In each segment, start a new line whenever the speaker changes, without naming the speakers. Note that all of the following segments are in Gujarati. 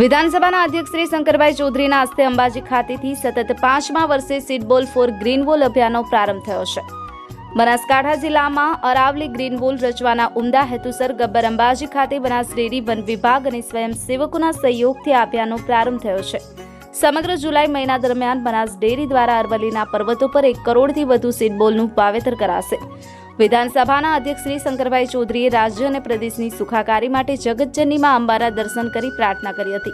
વિધાનસભાના અધ્યક્ષ શ્રી શંકરભાઈ ચૌધરીના હસ્તે અંબાજી ખાતેથી સતત પાંચમા વર્ષે સીડબોલ ફોર ગ્રીનવોલ અભિયાનનો પ્રારંભ થયો છે. બનાસકાંઠા જિલ્લામાં અરાવલી ગ્રીનવોલ રચવાના ઉમદા હેતુસર ગબ્બર અંબાજી ખાતે બનાસ ડેરી વન વિભાગ અને સ્વયંસેવકોના સહયોગથી આ અભિયાનનો પ્રારંભ થયો છે. સમગ્ર જુલાઈ મહિના દરમિયાન બનાસ ડેરી દ્વારા અરવલ્લીના પર્વતો પર એક કરોડથી વધુ સીડબોલનું વાવેતર કરાશે. વિધાનસભાના અધ્યક્ષ શ્રી શંકરભાઈ ચૌધરીએ રાજ્ય અને પ્રદેશની સુખાકારી માટે જગતજનની માં અંબાના દર્શન કરી પ્રાર્થના કરી હતી.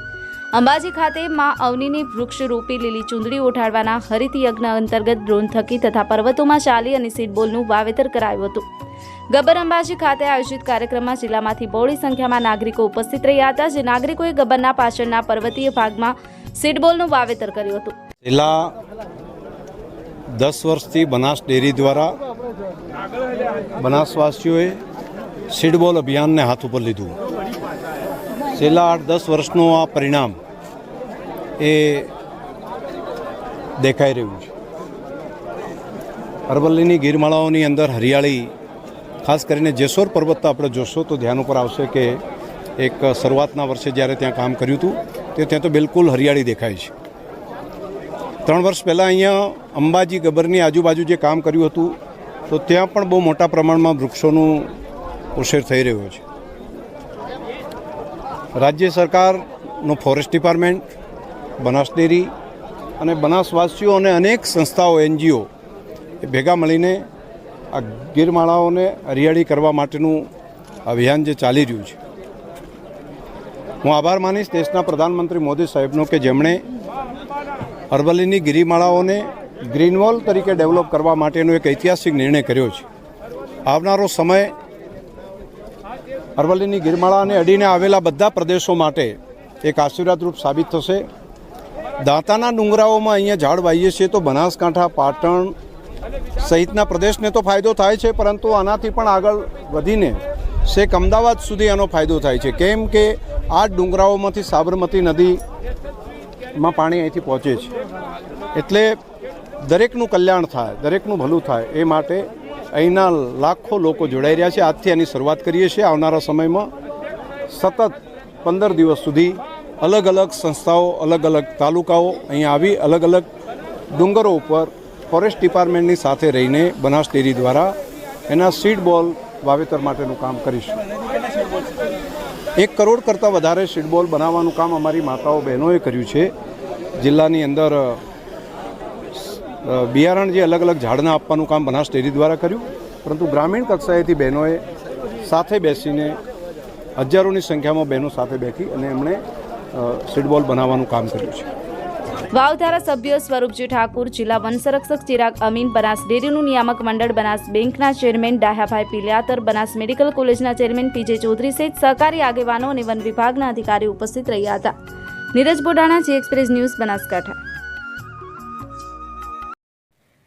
અંબાજી ખાતે માં અવનીની વૃક્ષરૂપી લીલી ચૂંદડી ઉઠાડવાના હરિત યજ્ઞ અંતર્ગત ડ્રોન થકી તથા પર્વતોમાં ચાલી અને સીડબોલનું વાવેતર કરાયું હતું. ગબ્બર અંબાજી ખાતે આયોજિત કાર્યક્રમમાં જિલ્લામાંથી બહોળી સંખ્યામાં નાગરિકો ઉપસ્થિત રહ્યા હતા, જે નાગરિકોએ ગબ્બરના પાછળના પર્વતીય ભાગમાં સીડબોલનું વાવેતર કર્યું હતું.
છેલ્લા દસ વર્ષથી બનાસ ડેરી દ્વારા બનાસવાસીઓએ સીડબોલ અભિયાનને હાથ ઉપર લીધું. છેલ્લા આઠ દસ વર્ષનું આ પરિણામ એ દેખાઈ રહ્યું છે. અરવલ્લીની ગીરમાળાઓની અંદર હરિયાળી, ખાસ કરીને જેસોર પર્વત આપણે જોશો તો ધ્યાન ઉપર આવશે કે એક શરૂઆતના વર્ષે જ્યારે ત્યાં કામ કર્યું હતું, તે ત્યાં તો બિલકુલ હરિયાળી દેખાય છે. ત્રણ વર્ષ પહેલાં અહીંયા અંબાજી ગબ્બરની આજુબાજુ જે કામ કર્યું હતું તો ત્યાં પણ બહુ મોટા પ્રમાણમાં વૃક્ષોનું ઉછેર થઈ રહ્યો છે. રાજ્ય સરકારનું ફોરેસ્ટ ડિપાર્ટમેન્ટ બનાસ ડેરી અને બનાસવાસીઓ અને અનેક સંસ્થાઓ, એનજીઓ એ ભેગા મળીને આ ગીરમાળાઓને હરિયાળી કરવા માટેનું અભિયાન જે ચાલી રહ્યું છે. હું આભાર માનીશ દેશના પ્રધાનમંત્રી મોદી સાહેબનો કે જેમણે અરવલ્લીની ગિરિમાળાઓને ગ્રીનવોલ તરીકે ડેવલપ કરવા માટેનો એક ઐતિહાસિક નિર્ણય કર્યો છે. આવનારો સમય અરવલ્લીની ગિરમાળાને અડીને આવેલા બધા પ્રદેશો માટે એક આશીર્વાદરૂપ સાબિત થશે. દાંતાના ડુંગરાઓમાં અહીંયા ઝાડ વાવીએ છીએ તો બનાસકાંઠા, પાટણ સહિતના પ્રદેશને તો ફાયદો થાય છે, પરંતુ આનાથી પણ આગળ વધીને શેક અમદાવાદ સુધી આનો ફાયદો થાય છે. કેમ કે આ ડુંગરાઓમાંથી સાબરમતી નદીમાં પાણી અહીંથી પહોંચે છે. એટલે દરેકનું કલ્યાણ થાય, દરેકનું ભલું થાય એ માટે અહીંના લાખો લોકો જોડાઈ રહ્યા છે. આજથી આની શરૂઆત કરીએ છીએ. આવનારા સમયમાં સતત પંદર દિવસ સુધી અલગ અલગ સંસ્થાઓ, અલગ અલગ તાલુકાઓ અહીં આવી, અલગ અલગ ડુંગરો ઉપર ફોરેસ્ટ ડિપાર્ટમેન્ટની સાથે રહીને બનાસ ડેરી દ્વારા એના સીડ બોલ વાવેતર માટેનું કામ કરીશું. એક કરોડ કરતાં વધારે સીડબોલ બનાવવાનું કામ અમારી માતાઓ બહેનોએ કર્યું છે. જિલ્લાની અંદર બિયારણ જે અલગ અલગ ઝાડના આપવાનું કામ બનાસ ડેરી દ્વારા કર્યું. પરંતુ ગ્રામીણ કક્ષાએથી બહેનોએ સાથે બેસીને હજારોની સંખ્યામાં બહેનો સાથે બેઠી અને એમણે સીડબોલ બનાવવાનું કામ કર્યું છે.
વાવ ધારાસભ્ય સ્વરૂપજી ઠાકુર, જિલ્લા વન ચિરાગ અમીન, બનાસ ડેરીનું નિયામક મંડળ, બનાસ બેંકના ચેરમેન ડાહ્યાભાઈ પિલિયાતર, બનાસ મેડિકલ કોલેજના ચેરમેન પીજે ચૌધરી સહિત સહકારી આગેવાનો અને વન વિભાગના અધિકારીઓ ઉપસ્થિત રહ્યા હતા. Neeraj Bodana, Zee express news Banaskantha.